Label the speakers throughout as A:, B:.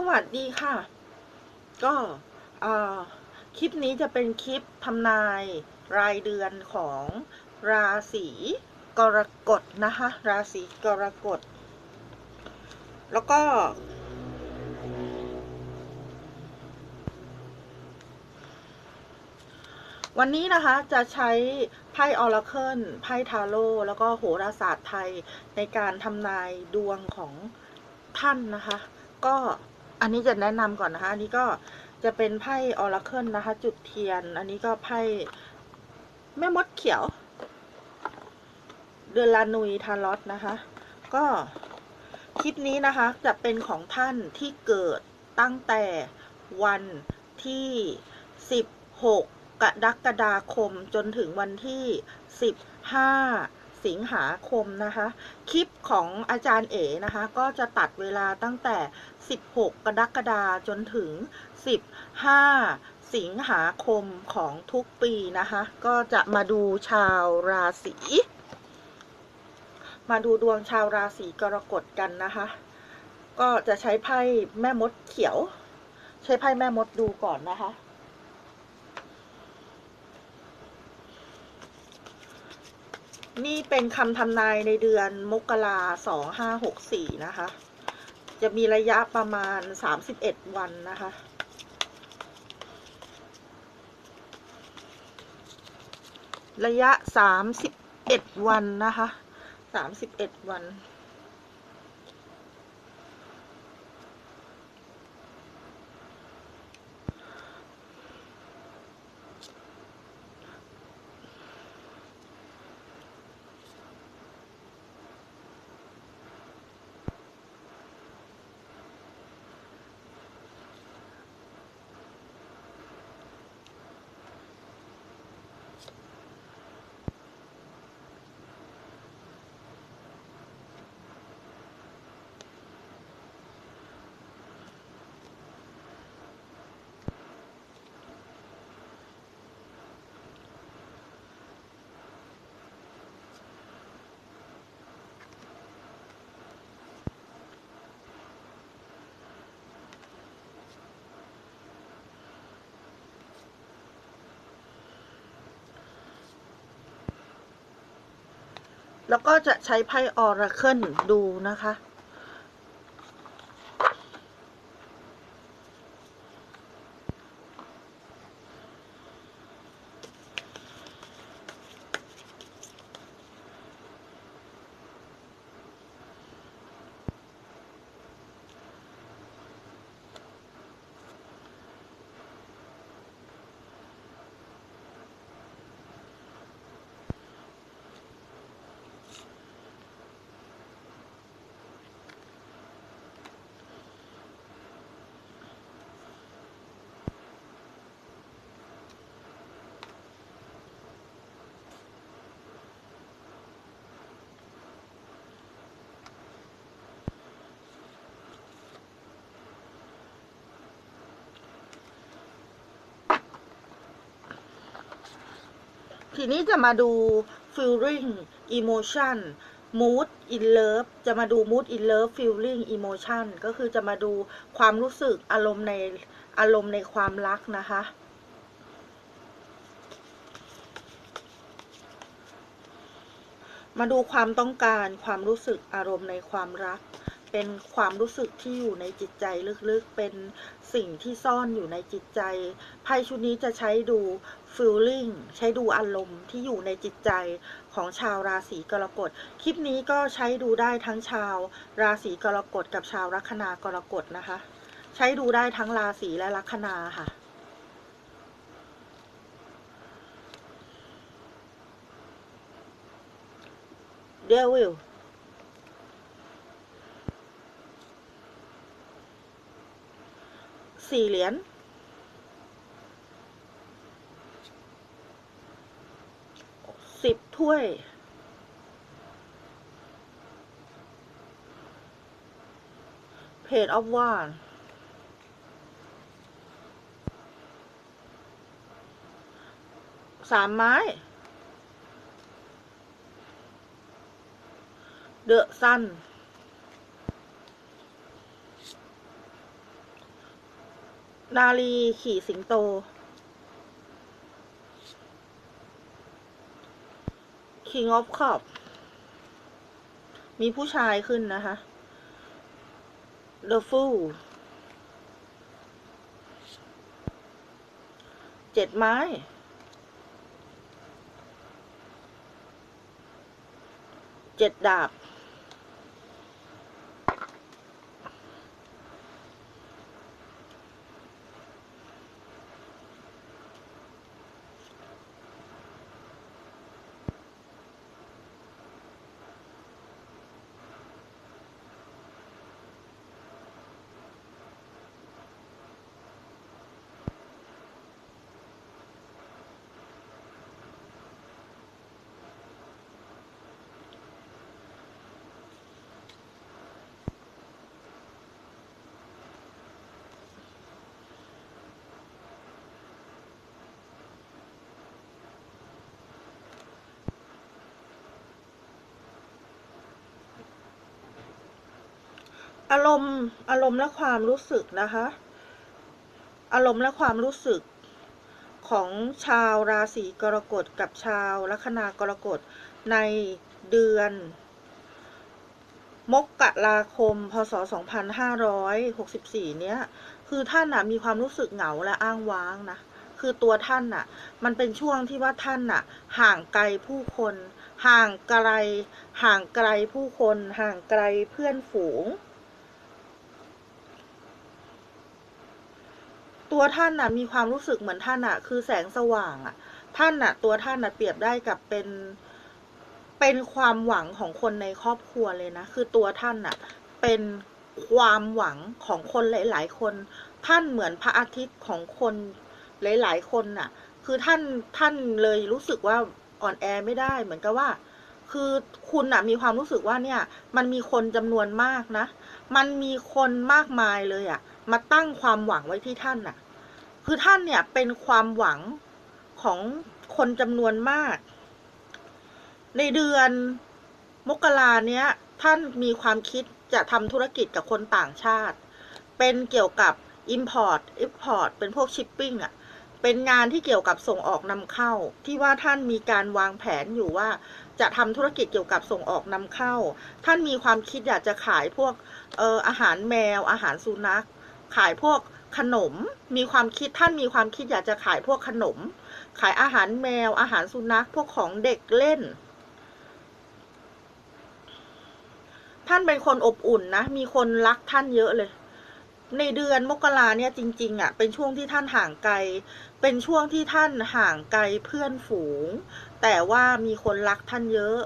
A: สวัสดีค่ะ ก็คลิปนี้จะเป็นคลิปทำนายรายเดือนของราศีกรกฎนะคะ ราศีกรกฎ แล้วก็ วันนี้นะคะจะใช้ไพ่ออราเคิลไพ่ทาโร่แล้วก็โหราศาสตร์ไทยในการทำนายดวงของท่านนะคะ ก็ อันนี้จะแนะนำก่อนนะคะ อันนี้ก็จะเป็นไพ่ออราเคิลนะคะ จุดเทียน อันนี้ก็ไพ่แม่มดเขียว เดือนลานุยทารอตนะคะ ก็คลิปนี้นะคะจะเป็นของท่านที่เกิดตั้งแต่วันที่ 16 กรกฎาคมจนถึงวันที่ 15 สิงหาคมนะคะ คลิปของอาจารย์เอ๋นะคะ ก็จะตัดเวลาตั้งแต่ 16 กรกฎาจนถึง 15 สิงหาคมของทุกปีนะคะ ก็จะมาดูชาวราศี มาดูดวงชาวราศีกรกฎกันนะคะ ก็จะใช้ไพ่แม่มดเขียว ใช้ไพ่แม่มดดูก่อนนะคะ นี่เป็นคำทำนายในเดือนมกราสองห้าหกสี่นะคะ จะมีระยะประมาณสามสิบเอ็ดวันนะคะระยะสามสิบเอ็ดวันนะคะสามสิบเอ็ดวัน แล้วก็จะใช้ไพ่ออราเคิลดูนะคะ ทีนี้จะมาดู feeling emotion mood in love จะมาดู mood in love feeling emotion ก็คือจะมาดูความรู้สึกอารมณ์ในอารมณ์ในความรักนะคะมาดูความต้องการความรู้สึกอารมณ์ในความรัก เป็นความรู้สึกที่อยู่ในจิตใจลึกๆ เป็นสิ่งที่ซ่อนอยู่ในจิตใจ ไพ่ชุดนี้จะใช้ดู feeling ใช้ดูอารมณ์ที่อยู่ในจิตใจของชาวราศีกรกฎ คลิปนี้ก็ใช้ดูได้ทั้งชาวราศีกรกฎกับชาวลัคนากรกฎนะคะ ใช้ดูได้ทั้งราศีและลัคนาค่ะเดวิล สี่เหรียญสิบถ้วยเพจออฟวานสามไม้ เดอะซัน นาลีขี่สิงโต King of Cup มีผู้ชายขึ้นนะคะ The Fool เจ็ดไม้เจ็ดดาบ อารมณ์อารมณ์และความรู้สึกนะคะ อารมณ์และความรู้สึกของชาวราศีกรกฎกับชาวลัคนากรกฎในเดือน มกราคม พศ 2564 เนี้ย คือท่านน่ะมีความรู้สึกเหงาและอ้างว้างนะ คือตัวท่านน่ะ มันเป็นช่วงที่ว่าท่านน่ะ ห่างไกลผู้คน ห่างไกล ห่างไกลผู้คน ห่างไกลเพื่อนฝูง ตัวท่านน่ะมีความรู้สึกเหมือนท่านน่ะ คือแสงสว่างอะ ท่านน่ะ ตัวท่านน่ะเปรียบได้กับเป็นเป็นความหวังของคนในครอบครัวเลยนะ คือตัวท่านน่ะ เป็นความหวังของคนหลาย ๆ คน ท่านเหมือนพระอาทิตย์ของคนหลาย ๆ คนน่ะ คือท่านท่านเลยรู้สึกว่าอ่อนแอไม่ได้เหมือนกับว่า คือคุณน่ะมีความรู้สึกว่าเนี่ย มันมีคนจำนวนมากนะ มันมีคนมากมายเลยอะ่ะ มาตั้งความหวังไว้ที่ท่านน่ะ คือท่านเนี่ยเป็นความหวังของคนจำนวนมาก ในเดือนมกราเนี้ย ท่านมีความคิดจะทำธุรกิจกับคนต่างชาติ เป็นเกี่ยวกับ Import Export เป็นพวก Shipping อะ เป็นงานที่เกี่ยวกับส่งออกนำเข้า ที่ว่าท่านมีการวางแผนอยู่ว่าจะทำธุรกิจเกี่ยวกับส่งออกนำเข้า ท่านมีความคิดอยากจะขายพวกเอ่ออาหารแมว อาหารสุนัข ขายพวกขนม มีความคิดท่านมีความคิดอยากจะขายพวกขนม ขายอาหารแมว อาหารสุนัข พวกของเด็กเล่น ท่านเป็นคนอบอุ่นนะ มีคนรักท่านเยอะเลย ในเดือนมกราเนี่ยจริง ๆอะ เป็นช่วงที่ท่านห่างไกล เป็นช่วงที่ท่านห่างไกลเพื่อนฝูง แต่ว่ามีคนรักท่านเยอะ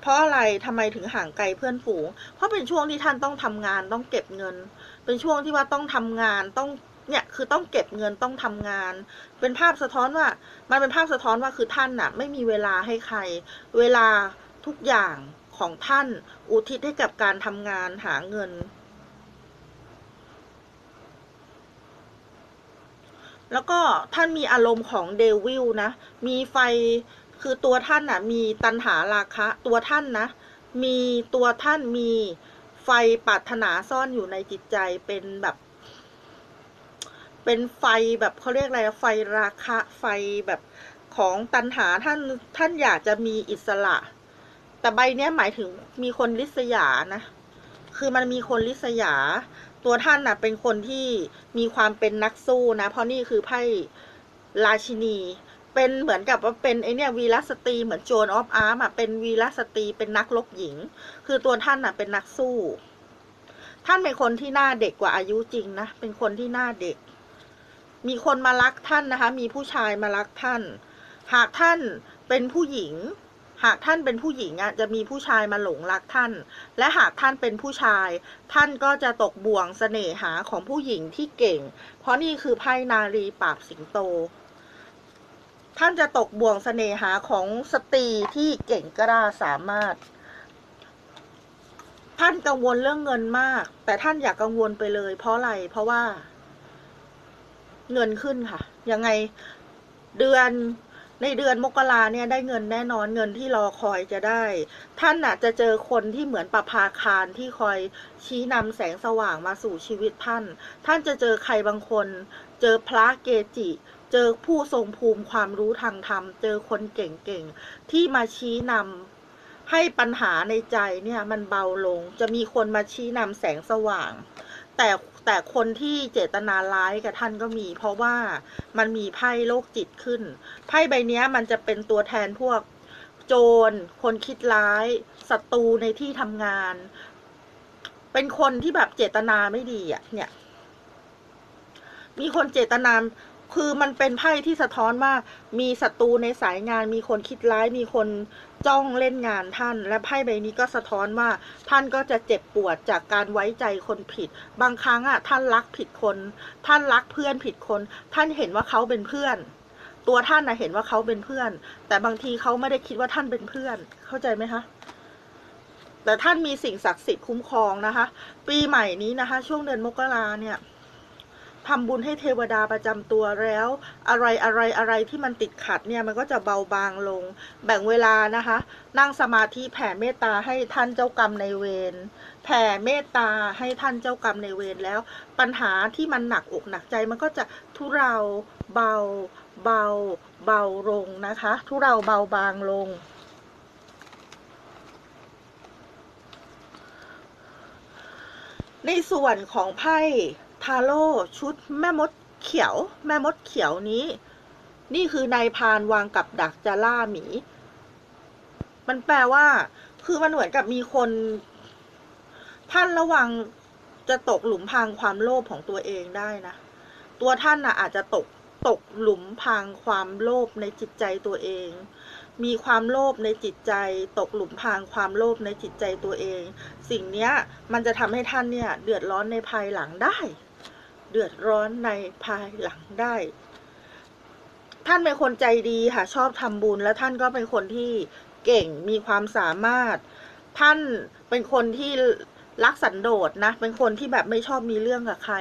A: เพราะอะไรทำไมถึงห่างไกลเพื่อนฝูง เพราะเป็นช่วงที่ท่านต้องทำงานต้องเก็บเงิน เป็นช่วงที่ว่าต้องทำงานต้องเนี่ยคือต้องเก็บเงินต้องทำงาน เป็นภาพสะท้อนว่า มันเป็นภาพสะท้อนว่าคือท่านน่ะ ไม่มีเวลาให้ใคร เวลาทุกอย่างของท่าน อุทิศให้กับการทำงานหาเงิน แล้วก็ท่านมีอารมณ์ของเดวิลนะ มีไฟคือตัวท่านน่ะ มีตันหาราคะ ตัวท่านนะ มีตัวท่านมี ไฟปรารถนาซ่อนอยู่ในจิตใจเป็นแบบ เป็นไฟแบบเขาเรียกอะไรไฟราคะไฟแบบของตันหาท่านท่านอยากจะมีอิสระ แต่ใบเนี้ยหมายถึงมีคนลิษยานะ คือมันมีคนลิษยา ตัวท่านน่ะ เป็นคนที่มีความเป็นนักสู้นะ เพราะนี่คือไพ่ราชินี เป็นเหมือนกับว่าเป็นไอเนี่ยวีรสตรีเหมือนโจนออฟอาร์มอะเป็นวีรสตรีเป็นนักรบหญิง คือตัวท่านน่ะเป็นนักสู้ ท่านเป็นคนที่หน้าเด็กกว่าอายุจริงนะ เป็นคนที่หน้าเด็ก มีคนมารักท่านนะคะ มีผู้ชายมารักท่าน หากท่านเป็นผู้หญิง หากท่านเป็นผู้หญิงอะจะมีผู้ชายมาหลงรักท่าน และหากท่านเป็นผู้ชาย ท่านก็จะตกบ่วงเสน่หาของผู้หญิงที่เก่ง เพราะนี่คือไพ่นารีปราบสิงโต ท่านจะตกบ่วงเสน่หาของสตรีที่เก่งกล้าสามารถ ท่านกังวลเรื่องเงินมาก แต่ท่านอยากกังวลไปเลย เพราะอะไร เพราะว่า เงินขึ้นค่ะ ยังไงเดือนในเดือนมกราเนี่ยได้เงินแน่นอนเงินที่รอคอยจะได้ ท่านน่ะจะเจอคนที่เหมือนประภาคารที่คอยชี้นำแสงสว่างมาสู่ชีวิตท่าน ท่านจะเจอใครบางคน เจอพระเกจิ เจอผู้ทรงภูมิความรู้ทางธรรม เจอคนเก่งๆ ที่มาชี้นำให้ปัญหาในใจเนี่ยมันเบาลง จะมีคนมาชี้นำแสงสว่าง แต่แต่คนที่เจตนาร้ายกับท่านก็มี เพราะว่ามันมีไพ่โรคจิตขึ้น ไพ่ใบนี้มันจะเป็นตัวแทนพวกโจร คนคิดร้ายศัตรูในที่ทำงาน เป็นคนที่แบบเจตนาไม่ดีอะเนี่ย มีคนเจตนา คือมันเป็นไพ่ที่สะท้อนว่ามีศัตรูในสายงาน มีคนคิดร้าย มีคนจ้องเล่นงานท่าน และไพ่ใบนี้ก็สะท้อนว่าท่านก็จะเจ็บปวดจากการไว้ใจคนผิด บางครั้งอะท่านรักผิดคน ท่านรักเพื่อนผิดคน ท่านเห็นว่าเขาเป็นเพื่อน ตัวท่านนะเห็นว่าเขาเป็นเพื่อน แต่บางทีเขาไม่ได้คิดว่าท่านเป็นเพื่อน เข้าใจไหมคะแต่ท่านมีสิ่งศักดิ์สิทธิ์คุ้มครองนะคะ ปีใหม่นี้นะคะ ช่วงเดือนมกราเนี่ย ทำบุญให้เทวดาประจำตัวแล้ว อะไรอะไรอะไรที่มันติดขัดเนี่ยมันก็จะเบาบางลง แบ่งเวลานะคะ นั่งสมาธิแผ่เมตตาให้ท่านเจ้ากรรมในเวรแผ่เมตตาให้ท่านเจ้ากรรมในเวรแล้ว ปัญหาที่มันหนักอกหนักใจมันก็จะทุเราเบาเบาเบาลงนะคะ ทุเราเบาบางลงในส่วนของไพ่ ทาโร่ชุดแม่มดเขียว แม่มดเขียวนี้ นี่คือนายพานวางกับดักจะล่าหมี มันแปลว่า คือมันเหมือนกับมีคน ท่านระวังจะตกหลุมพรางความโลภของตัวเองได้นะ ตัวท่านนะอาจจะตกตกหลุมพรางความโลภในจิตใจตัวเอง มีความโลภในจิตใจ ตกหลุมพรางความโลภในจิตใจตัวเอง สิ่งเนี้ยมันจะทำให้ท่านเนี่ย เดือดร้อนในภายหลังได้ เดือดร้อนในภายหลังได้ ท่านเป็นคนใจดีค่ะ ชอบทำบุญ แล้วท่านก็เป็นคนที่เก่งมีความสามารถ ท่านเป็นคนที่รักสันโดษนะ เป็นคนที่แบบไม่ชอบมีเรื่องกับใคร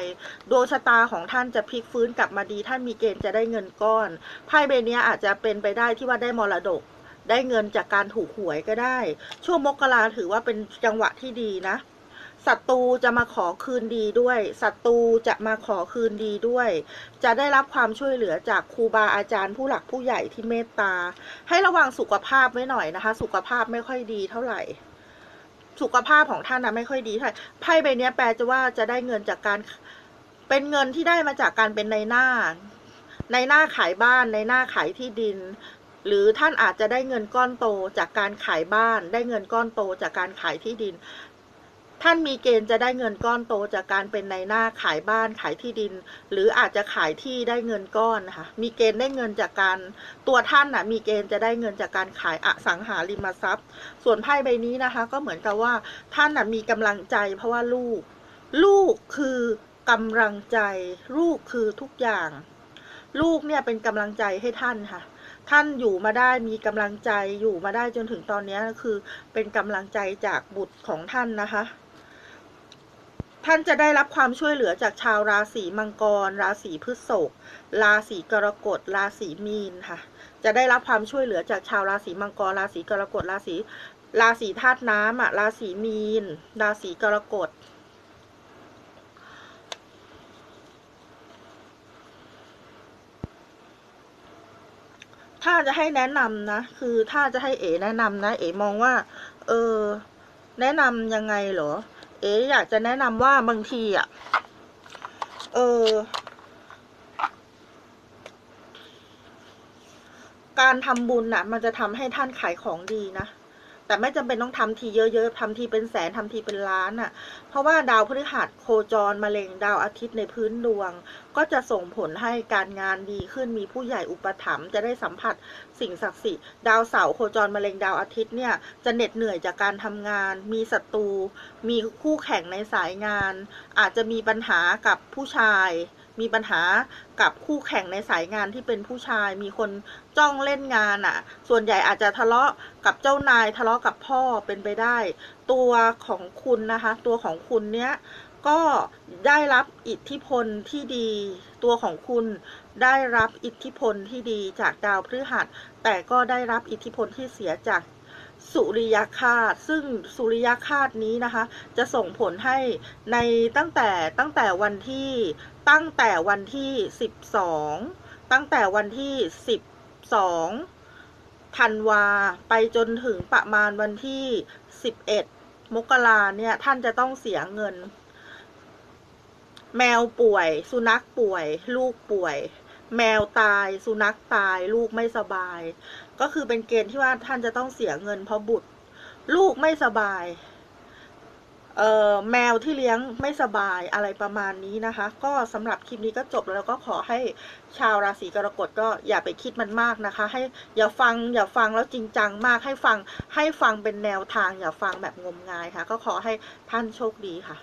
A: ดวงชะตาของท่านจะพลิกฟื้นกลับมาดี ท่านมีเกณฑ์จะได้เงินก้อน ไพ่ใบนี้อาจจะเป็นไปได้ที่ว่าได้มรดก ได้เงินจากการถูกหวยก็ได้ ช่วงมกราถือว่าเป็นจังหวะที่ดีนะ ศัตรูจะมาขอคืนดีด้วยศัตรูจะมาขอคืนดีด้วย จะได้รับความช่วยเหลือจากครูบาอาจารย์ผู้หลักผู้ใหญ่ที่เมตตา ให้ระวังสุขภาพไว้หน่อยนะคะ สุขภาพไม่ค่อยดีเท่าไหร่ สุขภาพของท่านนะไม่ค่อยดีเท่าไหร่ไพ่ใบนี้แปลจะว่าจะได้เงินจากการเป็นเงินที่ได้มาจากการเป็นในหน้า ในหน้าขายบ้านในหน้าขายที่ดินหรือท่านอาจจะได้เงินก้อนโตจากการขายบ้าน ได้เงินก้อนโตจากการขายที่ดิน ท่านมีเกณฑ์จะได้เงินก้อนโตจากการเป็นในหน้าขายบ้านขายที่ดิน หรืออาจจะขายที่ได้เงินก้อนนะคะมีเกณฑ์ได้เงินจากการตัวท่านน่ะมีเกณฑ์จะได้เงินจากการขายอสังหาริมทรัพย์ ส่วนไพ่ใบนี้นะคะ ก็เหมือนกับว่าท่านน่ะมีกำลังใจเพราะว่าลูก ลูกคือกำลังใจ ลูกคือทุกอย่าง ลูกเนี่ยเป็นกำลังใจให้ท่านค่ะท่านอยู่มาได้มีกำลังใจอยู่มาได้จนถึงตอนนี้คือเป็นกำลังใจจากบุตรของท่านนะคะ ท่านจะได้รับความช่วยเหลือจากชาวราศีมังกร ราศีพฤษภราศีกรกฎ ราศีมีนค่ะ จะได้รับความช่วยเหลือจากชาวราศีมังกร ราศีกรกฎ ราศีราศีธาตุน้ำอะ ราศีมีน ราศีกรกฎถ้าจะให้แนะนำนะ คือถ้าจะให้เอ๋แนะนำนะ เอ๋มองว่า เออ แนะนำยังไงเหรอ เอ๋อยากจะแนะนำว่าบางทีอะ เออ การทำบุญน่ะ มันจะทำให้ท่านขายของดีนะ แต่ไม่จำเป็นต้องทำทีเยอะๆทำทีเป็นแสนทำทีเป็นล้านน่ะ เพราะว่าดาวพฤหัสโคจรมะเร็งดาวอาทิตย์ในพื้นดวง ก็จะส่งผลให้การงานดีขึ้นมีผู้ใหญ่อุปถัมภ์จะได้สัมผัสสิ่งศักดิ์สิทธิ์ดาวเสาร์โคจรมะเร็งดาวอาทิตย์เนี่ยจะเหน็ดเหนื่อยจากการทำงาน มีศัตรู มีคู่แข่งในสายงาน อาจจะมีปัญหากับผู้ชาย มีปัญหากับคู่แข่งในสายงานที่เป็นผู้ชาย มีคนจ้องเล่นงานอะ ส่วนใหญ่อาจจะทะเลาะกับเจ้านายทะเลาะกับพ่อเป็นไปได้ ตัวของคุณนะคะ ตัวของคุณเนี้ยก็ได้รับอิทธิพลที่ดี ตัวของคุณได้รับอิทธิพลที่ดีจากดาวพฤหัส แต่ก็ได้รับอิทธิพลที่เสียจาก สุริยคาตซึ่งสุริยคาตนี้นะคะ จะส่งผลให้ในตั้งแต่ตั้งแต่วันที่ตั้งแต่วันที่ 12 ตั้งแต่วันที่ 12ธันวาไปจนถึงประมาณวันที่ 11 มกราเนี่ยท่านจะต้องเสียเงิน แมวป่วย สุนัขป่วย ลูกป่วย แมวตายสุนัขตายลูกไม่สบาย ก็คือเป็นเกณฑ์ที่ว่าท่านจะต้องเสียเงินเพราะบุตร ลูกไม่สบายเอ่อแมวที่เลี้ยงไม่สบายอะไรประมาณนี้นะคะ ก็สำหรับคลิปนี้ก็จบแล้วก็ขอให้ชาวราศีกรกฎก็อย่าไปคิดมันมากนะคะ ให้อย่าฟังอย่าฟังแล้วจริงจังมากให้ฟังให้ฟังเป็นแนวทางอย่าฟังแบบงมงายค่ะ ก็ขอให้ท่านโชคดีค่ะ